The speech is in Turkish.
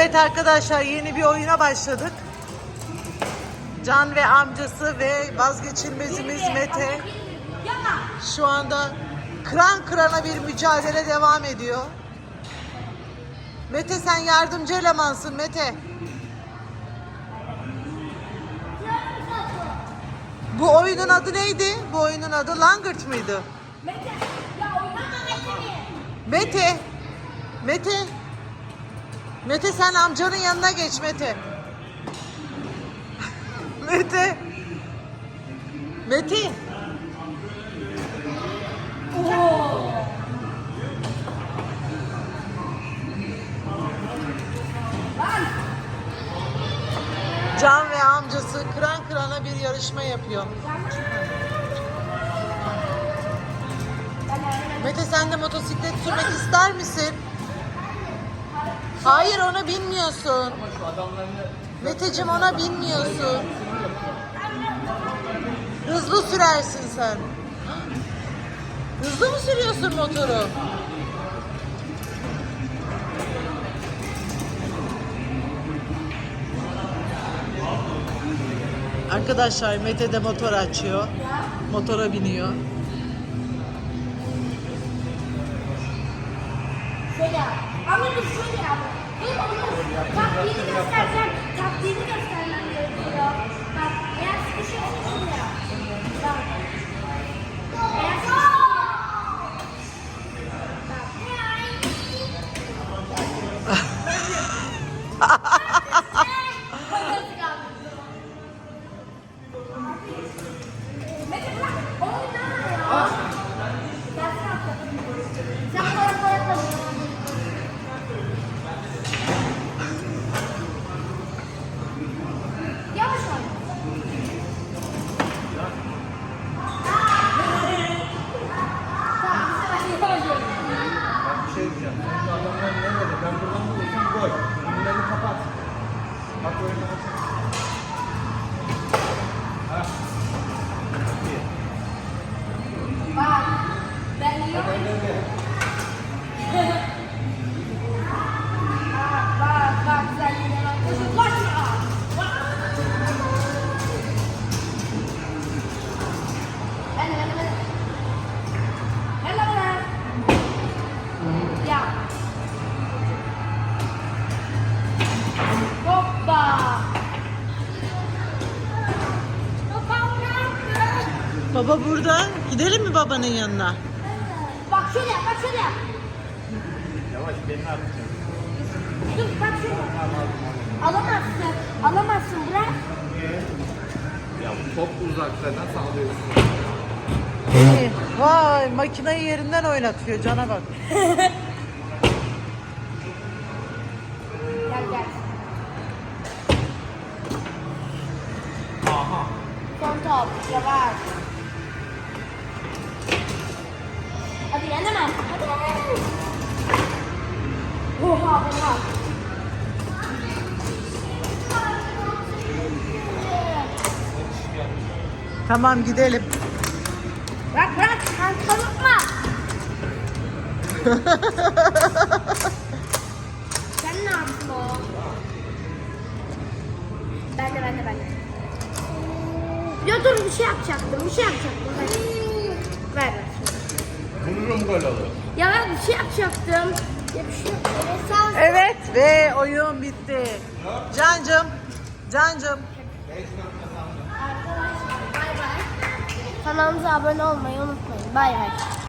Evet arkadaşlar yeni bir oyuna başladık. Can ve amcası ve vazgeçilmezimiz Mete şu anda kıran kırana bir mücadele devam ediyor. Mete sen yardımcı elemansın Mete. Bu oyunun adı neydi? Bu oyunun adı Langırt mıydı? Mete, ya oynama Mete'ni. Mete. Mete. Mete sen amcanın yanına geç Mete. Mete. Mete. Can ve amcası kıran kırana bir yarışma yapıyor. Mete sen de motosiklet sürmek ister misin? Hayır ona binmiyorsun. Meteciğim ona binmiyorsun. Hızlı sürersin sen. Hızlı mı sürüyorsun motoru? Arkadaşlar Mete de motor açıyor. Motora biniyor. Yap. Ama dur şöyle yap. Dur onu taktiğini göstereceğim. Baba burada. Gidelim mi babanın yanına? Bak şöyle bak şöyle. Yavaş beni atacağım. Dur, bak şöyle. Alamazsın, alamazsın, bırak. Niye? Ya çok uzakta nasıl alıyorsun? İyi. Vay makineyi yerinden oynatıyor cana bak. Gel gel. Aha. Son top, yavaş. Tamam gidelim. Bırak bırak. Sen tanıtma. Sen ne yaptın o? Ben de ben de ben de. Ya dur bir şey yapacaktım. Bir şey yapacaktım. Ver. Ver ver. Vururum olur. Ya ben bir şey yapacaktım. Ya bir şey yapacaktım. Evet ve oyun bitti. Cancım. Cancım. Kanalımıza abone olmayı unutmayın. Bay bay.